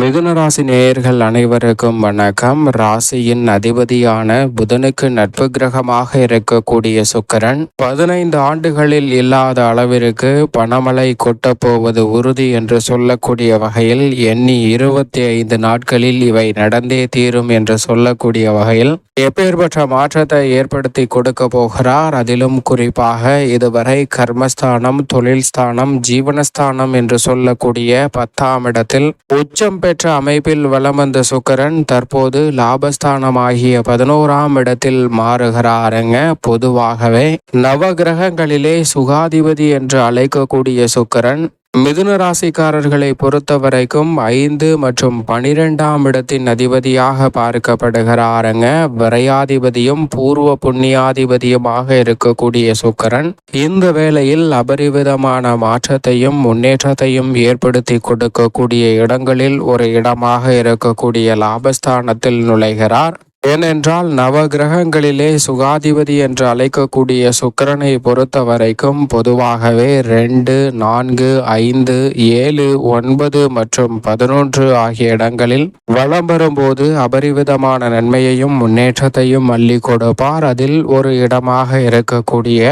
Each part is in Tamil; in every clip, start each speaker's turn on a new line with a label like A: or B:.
A: மிதுன ராசி நேயர்கள் அனைவருக்கும் வணக்கம். ராசியின் அதிபதியான புதனுக்கு நட்பு கிரகமாக இருக்கக்கூடிய சுக்கரன் பதினைந்து ஆண்டுகளில் இல்லாத அளவிற்கு பணமலை கொட்டப்போவது உறுதி என்று சொல்லக்கூடிய வகையில் எண்ணி இருபத்தி ஐந்து நாட்களில் இவை நடந்தே தீரும் என்று சொல்லக்கூடிய வகையில் எப்பேற்பட்ட மாற்றத்தை ஏற்படுத்தி கொடுக்க போகிறார். அதிலும் குறிப்பாக இதுவரை கர்மஸ்தானம் தொழில் ஸ்தானம் ஜீவனஸ்தானம் என்று சொல்லக்கூடிய பத்தாம் இடத்தில் உச்சம் பெற்ற அமைப்பில் வலம் வந்த சுக்கரன் தற்போது லாபஸ்தானமாகிய பதினோராம் இடத்தில் மாறுகிறாருங்க. பொதுவாகவே நவ கிரகங்களிலே சுகாதிபதி என்று அழைக்கக்கூடிய சுக்கரன் மிதுன ராசிக்காரர்களை பொறுத்த வரைக்கும் ஐந்து மற்றும் பனிரெண்டாம் இடத்தின் அதிபதியாக பார்க்கப்படுகிறாருங்க. விரையாதிபதியும் பூர்வ புண்ணியாதிபதியுமாக இருக்கக்கூடிய சுக்கரன் இந்த வேளையில் அபரிவிதமான மாற்றத்தையும் முன்னேற்றத்தையும் ஏற்படுத்தி கொடுக்கக்கூடிய இடங்களில் ஒரு இடமாக இருக்கக்கூடிய லாபஸ்தானத்தில் நுழைகிறார். ஏனென்றால் நவ கிரகங்களிலே சுகாதிபதி என்று அழைக்கக்கூடிய சுக்கரனை பொறுத்த வரைக்கும் பொதுவாகவே ரெண்டு நான்கு ஐந்து ஏழு ஒன்பது மற்றும் பதினொன்று ஆகிய இடங்களில் வளம் வரும்போது அபரிவிதமான நன்மையையும் முன்னேற்றத்தையும் அள்ளி கொடுப்பார். அதில் ஒரு இடமாக இருக்கக்கூடிய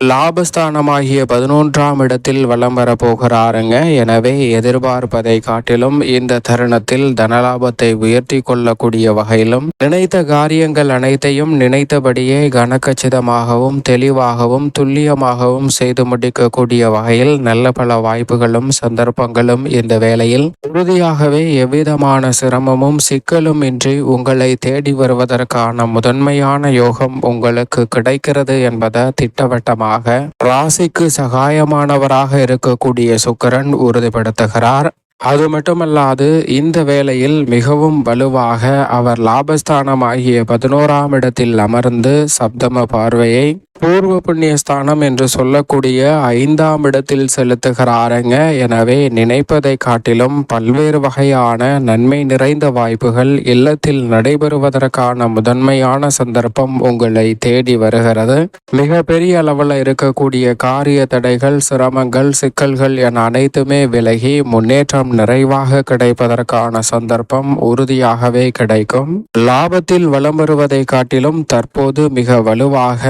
A: லாபஸ்தானமாகிய பதினொன்றாம் இடத்தில் வலம் வரப்போகிறாருங்க. எனவே எதிர்பார்ப்பதை காட்டிலும் இந்த தருணத்தில் தனலாபத்தை உயர்த்தி கொள்ளக்கூடிய வகையிலும் நினைத்த காரியங்கள் அனைத்தையும் நினைத்தபடியே கனக்கச்சிதமாகவும் தெளிவாகவும் துல்லியமாகவும் செய்து முடிக்கக்கூடிய வகையில் நல்ல பல வாய்ப்புகளும் சந்தர்ப்பங்களும் இந்த வேளையில் உறுதியாகவே எவ்விதமான சிரமமும் சிக்கலும் இன்றி உங்களை தேடி வருவதற்கான முதன்மையான யோகம் உங்களுக்கு கிடைக்கிறது என்பதை திட்டவட்டமாக மூலமாக ராசிக்கு சகாயமானவராக இருக்கக்கூடிய சுக்கரன் உறுதிப்படுத்துகிறார். அது மட்டுமல்லாது இந்த வேளையில் மிகவும் வலுவாக அவர் லாபஸ்தானமாகிய பதினோராம் இடத்தில் அமர்ந்து சப்தம பார்வையை பூர்வ புண்ணிய ஸ்தானம் என்று சொல்லக்கூடிய ஐந்தாம் இடத்தில் செலுத்துகிறாருங்க. எனவே நினைப்பதை காட்டிலும் பல்வேறு வகையான நன்மை நிறைந்த வாய்ப்புகள் இல்லத்தில் நடைபெறுவதற்கான முதன்மையான சந்தர்ப்பம் உங்களை தேடி வருகிறது. மிக பெரிய அளவில் இருக்கக்கூடிய காரிய தடைகள் சிரமங்கள் சிக்கல்கள் என அனைத்துமே விலகி முன்னேற்றம் நிறைவாக கிடைப்பதற்கான சந்தர்ப்பம் உறுதியாகவே கிடைக்கும். லாபத்தில் வளம் வருவதை காட்டிலும் தற்போது மிக வலுவாக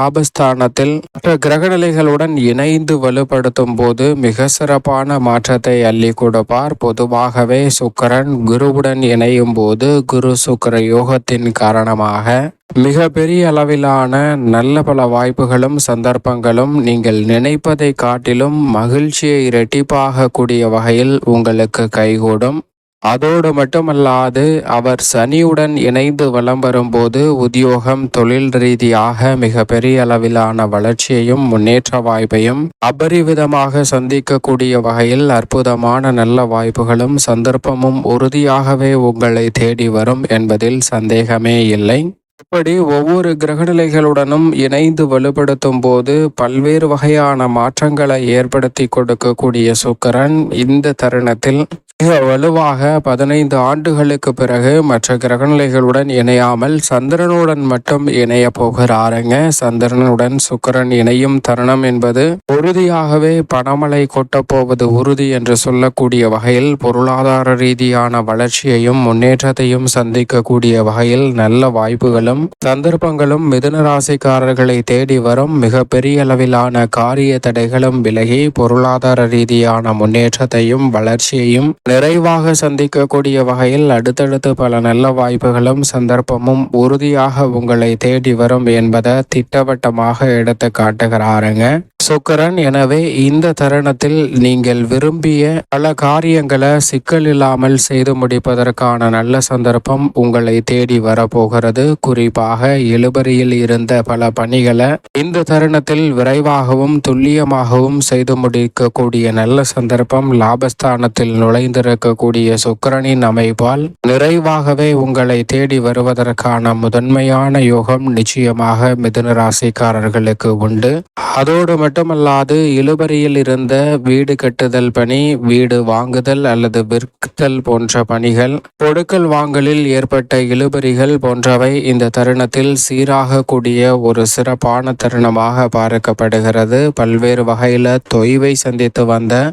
A: லாபஸ்தானத்தில் மற்ற கிரகநிலைகளுடன் இணைந்து வலுப்படுத்தும் போது மிக சிறப்பான மாற்றத்தை அள்ளி கொடுப்பார். பொதுவாகவே சுக்கரன் குருவுடன் இணையும் போது குரு சுக்கர யோகத்தின் காரணமாக மிக பெரிய அளவிலான நல்ல பல வாய்ப்புகளும் சந்தர்ப்பங்களும் நீங்கள் நினைப்பதை காட்டிலும் மகிழ்ச்சியை இரட்டிப்பாக கூடிய வகையில் உங்களுக்கு கைகூடும். அதோடு மட்டுமல்லாது அவர் சனியுடன் இணைந்து வலம் வரும்போது உத்தியோகம் தொழில் ரீதியாக மிக பெரிய அளவிலான வளர்ச்சியையும் முன்னேற்ற வாய்ப்பையும் அபரிவிதமாக சந்திக்கக்கூடிய வகையில் அற்புதமான நல்ல வாய்ப்புகளும் சந்தர்ப்பமும் உறுதியாகவே உங்களை தேடி வரும் என்பதில் சந்தேகமே இல்லை. இப்படி ஒவ்வொரு கிரகநிலைகளுடனும் இணைந்து வலுப்படுத்தும் போது பல்வேறு வகையான மாற்றங்களை ஏற்படுத்தி கொடுக்கக்கூடிய சுக்கரன் இந்த தருணத்தில் மிக வலுவாக பதினைந்து ஆண்டுகளுக்கு பிறகு மற்ற கிரகநிலைகளுடன் இணையாமல் சந்திரனுடன் மட்டும் இணைய போகிறாருங்க. சந்திரனுடன் சுக்கரன் இணையும் தருணம் என்பது உறுதியாகவே பணமலை கொட்டப்போவது உறுதி என்று சொல்லக்கூடிய வகையில் பொருளாதார ரீதியான வளர்ச்சியையும் முன்னேற்றத்தையும் சந்திக்கக்கூடிய வகையில் நல்ல வாய்ப்புகளும் சந்தர்ப்பங்களும் மிதுன ராசிக்காரர்களை தேடி வரும் மிகப்பெரிய அளவிலான காரிய தடைகளும் விலகி பொருளாதார ரீதியான முன்னேற்றத்தையும் வளர்ச்சியையும் நிறைவாக சந்திக்கக்கூடிய வகையில் அடுத்தடுத்து பல நல்ல வாய்ப்புகளும் சந்தர்ப்பமும் உறுதியாக உங்களை தேடி வரும் என்பதை திட்டவட்டமாக எடுத்து காட்டுகிறாருங்க. சுக்கரன் எனவே இந்த தருணத்தில் நீங்கள் விரும்பிய பல காரியங்களை சிக்கல் இல்லாமல் செய்து முடிப்பதற்கான நல்ல சந்தர்ப்பம் உங்களை தேடி வரப்போகிறது. குறிப்பாக இழுபறியில் இருந்த பல பணிகளை இந்த தருணத்தில் விரைவாகவும் துல்லியமாகவும் செய்து முடிக்கக்கூடிய நல்ல சந்தர்ப்பம் லாபஸ்தானத்தில் நுழைந்திருக்கக்கூடிய சுக்கரனின் அமைப்பால் நிறைவாகவே உங்களை தேடி வருவதற்கான முதன்மையான யோகம் நிச்சயமாக மிதுன ராசிக்காரர்களுக்கு உண்டு. அதோடு மட்டுமல்லாது இழுபறியில் இருந்த வீடு கட்டுதல் பணி வீடு வாங்குதல் அல்லது விற்குதல் போன்ற பணிகள் கொடுக்கல் வாங்கலில் ஏற்பட்ட இழுபறிகள் போன்றவை இந்த தருணத்தில் சீராகக்கூடிய ஒரு சிறப்பான தருணமாக பார்க்கப்படுகிறது. பல்வேறு வகையில் தொய்வை சந்தித்து வந்த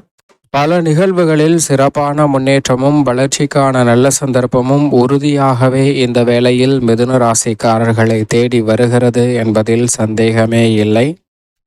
A: பல நிகழ்வுகளில் சிறப்பான முன்னேற்றமும் வளர்ச்சிக்கான நல்ல சந்தர்ப்பமும் உறுதியாகவே இந்த வேளையில் மிதுன ராசிக்காரர்களை தேடி வருகிறது என்பதில் சந்தேகமே இல்லை.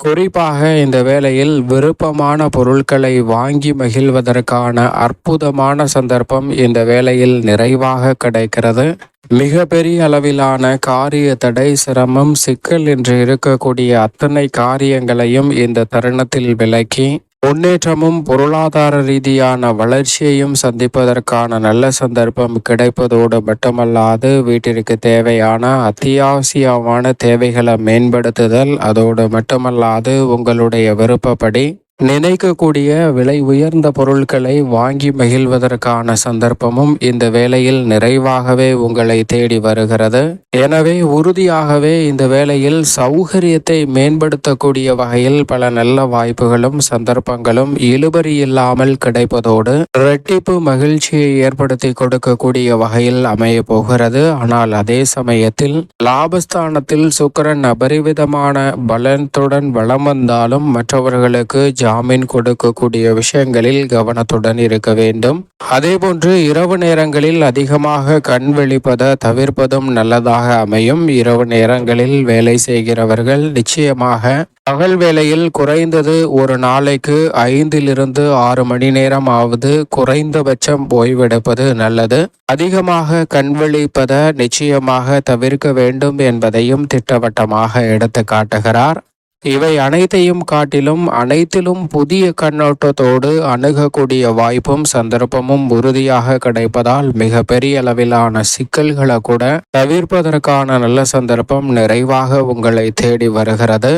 A: குறிப்பாக இந்த வேளையில் விருப்பமான பொருட்களை வாங்கி மகிழ்வதற்கான அற்புதமான சந்தர்ப்பம் இந்த வேளையில் நிறைவாக கிடைக்கிறது. மிக பெரிய அளவிலான காரிய தடை சிரமம் சிக்கல் என்று இருக்கக்கூடிய அத்தனை காரியங்களையும் இந்த தருணத்தில் விலக்கி முன்னேற்றமும் பொருளாதார ரீதியான வளர்ச்சியையும் சந்திப்பதற்கான நல்ல சந்தர்ப்பம் கிடைப்பதோடு மட்டுமல்லாது வீட்டிற்கு தேவையான அத்தியாவசியமான தேவைகளை மேம்படுத்துதல் அதோடு மட்டுமல்லாது உங்களுடைய விருப்பப்படி நினைக்கக்கூடிய விலை உயர்ந்த பொருட்களை வாங்கி மகிழ்வதற்கான சந்தர்ப்பமும் இந்த வேளையில் நிறைவாகவே உங்களை தேடி வருகிறது. எனவே உறுதியாகவே இந்த வேளையில் சௌகரியத்தை மேம்படுத்தக்கூடிய வகையில் பல நல்ல வாய்ப்புகளும் சந்தர்ப்பங்களும் இழுபறி இல்லாமல் கிடைப்பதோடு இரட்டிப்பு மகிழ்ச்சியை ஏற்படுத்தி கொடுக்கக்கூடிய வகையில் அமைய போகிறது. ஆனால் அதே சமயத்தில் லாபஸ்தானத்தில் சுக்கரன் அபரிவிதமான பலத்துடன் வளம் வந்தாலும் மற்றவர்களுக்கு ஜாமீன் கொடுக்கக்கூடிய விஷயங்களில் கவனத்துடன் இருக்க வேண்டும். அதேபோன்று இரவு நேரங்களில் அதிகமாக கண் வெளிப்பத தவிர்ப்பதும் நல்லதாக அமையும். இரவு நேரங்களில் வேலை செய்கிறவர்கள் நிச்சயமாக பகல் வேளையில் குறைந்தது ஒரு நாளைக்கு ஐந்திலிருந்து ஆறு மணி நேரம் ஆவது குறைந்தபட்சம் ஓய்வெடுப்பது நல்லது. அதிகமாக கண்வெளிப்பதை நிச்சயமாக தவிர்க்க வேண்டும் என்பதையும் திட்டவட்டமாக எடுத்து காட்டுகிறார் இவை அனைத்தையும் காட்டிலும் அனைத்திலும் புதிய கண்ணோட்டத்தோடு அணுகக்கூடிய வாய்ப்பும் சந்தர்ப்பமும் உறுதியாக கிடைப்பதால் மிக பெரிய அளவிலான சிக்கல்களை கூட தவிர்ப்பதற்கான நல்ல சந்தர்ப்பம் நிறைவாக உங்களை தேடி வருகிறது.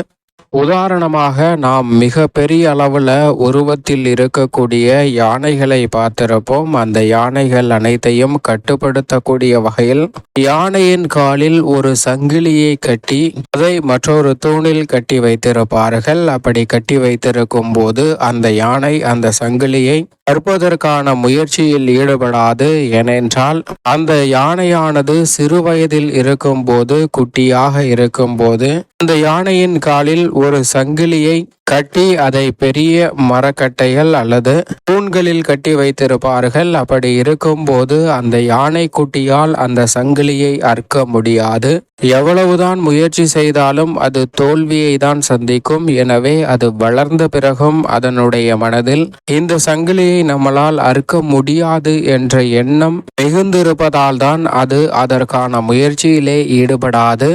A: உதாரணமாக நாம் மிக பெரிய அளவில் உருவத்தில் இருக்கக்கூடிய யானைகளை பார்த்திருப்போம். அந்த யானைகள் அனைத்தையும் கட்டுப்படுத்தக்கூடிய வகையில் யானையின் காலில் ஒரு சங்கிலியை கட்டி அதை மற்றொரு தூணில் கட்டி வைத்திருப்பார்கள். அப்படி கட்டி வைத்திருக்கும் போது அந்த யானை அந்த சங்கிலியை கற்பதற்கான முயற்சியில் ஈடுபடாது ஏனென்றால் அந்த யானையானது சிறு வயதில் இருக்கும்போது குட்டியாக இருக்கும்போது அந்த யானையின் காலில் ஒரு சங்கிலியை கட்டி அதை பெரிய மரக்கட்டைகள் அல்லது தூண்களில் கட்டி வைத்திருப்பார்கள். அப்படி இருக்கும்போது அந்த யானை குட்டியால் அந்த சங்கிலியை அறுக்க முடியாது. எவ்வளவுதான் முயற்சி செய்தாலும் அது தோல்வியை தான் சந்திக்கும். எனவே அது வளர்ந்த பிறகும் அதனுடைய மனதில் இந்த சங்கிலியை நம்மளால் அறுக்க முடியாது என்ற எண்ணம் மிகுந்திருப்பதால் தான் அது அதற்கான முயற்சியிலே ஈடுபடாது.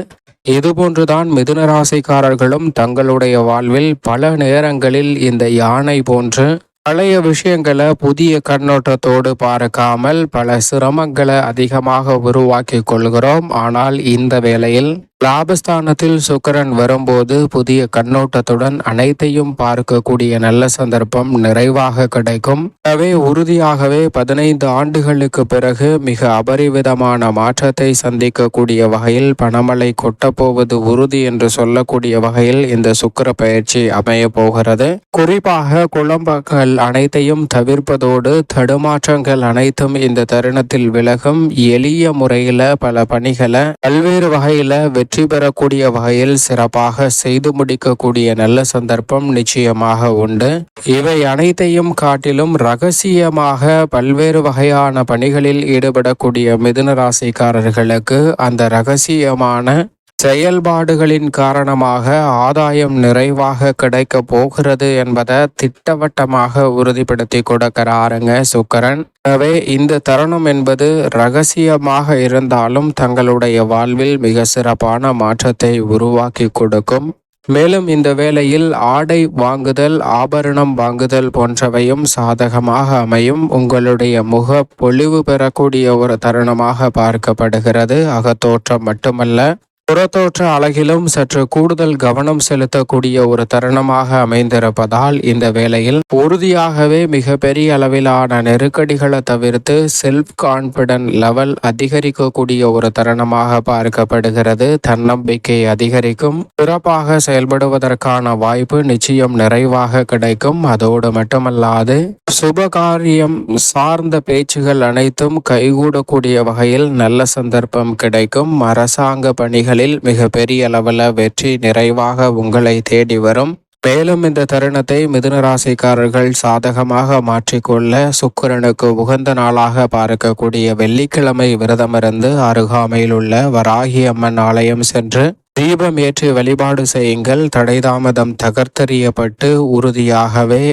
A: இதுபோன்றுதான் மிதுன ராசிக்காரர்களும் தங்களுடைய வாழ்வில் பல நேரங்களில் இந்த யானை போன்று பழைய விஷயங்களை புதிய கண்ணோட்டத்தோடு பார்க்காமல் பல சிரமங்களை அதிகமாக உருவாக்கி கொள்கிறோம். ஆனால் இந்த வேளையில் லாபஸ்தானத்தில் சுக்கரன் வரும்போது புதிய கண்ணோட்டத்துடன் அனைத்தையும் பார்க்கக்கூடிய நல்ல சந்தர்ப்பம் நிறைவாக கிடைக்கும். எனவே உறுதியாகவே பதினைந்து ஆண்டுகளுக்கு பிறகு மிக அபரிவிதமான மாற்றத்தை சந்திக்கக்கூடிய வகையில் பணமழை கொட்டப்போவது உறுதி என்று சொல்லக்கூடிய வகையில் இந்த சுக்கர பயிற்சி அமைய போகிறது. குறிப்பாக குழம்பங்கள் அனைத்தையும் தவிர்ப்பதோடு தடுமாற்றங்கள் அனைத்தும் இந்த தருணத்தில் விலகும். எளிய முறையில பல பணிகளை பல்வேறு வகையில வெற்றி பெறக்கூடிய வகையில் சிறப்பாக செய்து முடிக்கக்கூடிய நல்ல சந்தர்ப்பம் நிச்சயமாக உண்டு. இவை அனைத்தையும் காட்டிலும் ரகசியமாக பல்வேறு வகையான பணிகளில் ஈடுபடக்கூடிய மிதுன ராசிக்காரர்களுக்கு அந்த ரகசியமான செயல்பாடுகளின் காரணமாக ஆதாயம் நிறைவாக கிடைக்க போகிறது என்பதை திட்டவட்டமாக உறுதிப்படுத்தி கொடுக்கிறாருங்க சுக்கரன். எனவே இந்த தருணம் என்பது ரகசியமாக இருந்தாலும் தங்களுடைய வாழ்வில் மிக சிறப்பான மாற்றத்தை உருவாக்கி கொடுக்கும். மேலும் இந்த வேளையில் ஆடை வாங்குதல் ஆபரணம் வாங்குதல் போன்றவையும் சாதகமாக அமையும். உங்களுடைய முக பொலிவு பெறக்கூடிய ஒரு தருணமாக பார்க்கப்படுகிறது. அகத்தோற்றம் மட்டுமல்ல புறத்தோற்ற அழகிலும் சற்று கூடுதல் கவனம் செலுத்தக்கூடிய ஒரு தருணமாக அமைந்திருப்பதால் இந்த வேளையில் உறுதியாகவே மிக பெரிய அளவிலான நெருக்கடிகளை தவிர்த்து செல்ஃப் கான்பிடன்ட் லெவல் அதிகரிக்கக்கூடிய ஒரு தருணமாக பார்க்கப்படுகிறது. தன்னம்பிக்கை அதிகரிக்கும். சிறப்பாக செயல்படுவதற்கான வாய்ப்பு நிச்சயம் நிறைவாக கிடைக்கும். அதோடு மட்டுமல்லாது சுபகாரியம் சார்ந்த பேச்சுகள் அனைத்தும் கைகூடக்கூடிய வகையில் நல்ல சந்தர்ப்பம் கிடைக்கும். அரசாங்க பணிகள் பணிகளில் மிக பெரிய அளவில் வெற்றி நிறைவாக உங்களை தேடி வரும். மேலும் இந்த தருணத்தை மிதுனராசிக்காரர்கள் சாதகமாக மாற்றிக்கொள்ள சுக்கிரனுக்கு உகந்த நாளாக பார்க்கக்கூடிய வெள்ளிக்கிழமை விரதமிருந்து அருகாமையில் உள்ள வராகி அம்மன் ஆலயம் சென்று தீபம் ஏற்றி வழிபாடு செய்யுங்கள். தடைதாமதம் தகர்த்தறியப்பட்டு உறுதியாகவே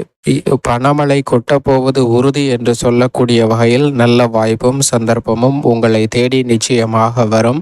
A: பணமழை கொட்டப்போவது உறுதி என்று சொல்லக்கூடிய வகையில் நல்ல வாய்ப்பும் சந்தர்ப்பமும் உங்களை தேடி நிச்சயமாக வரும்.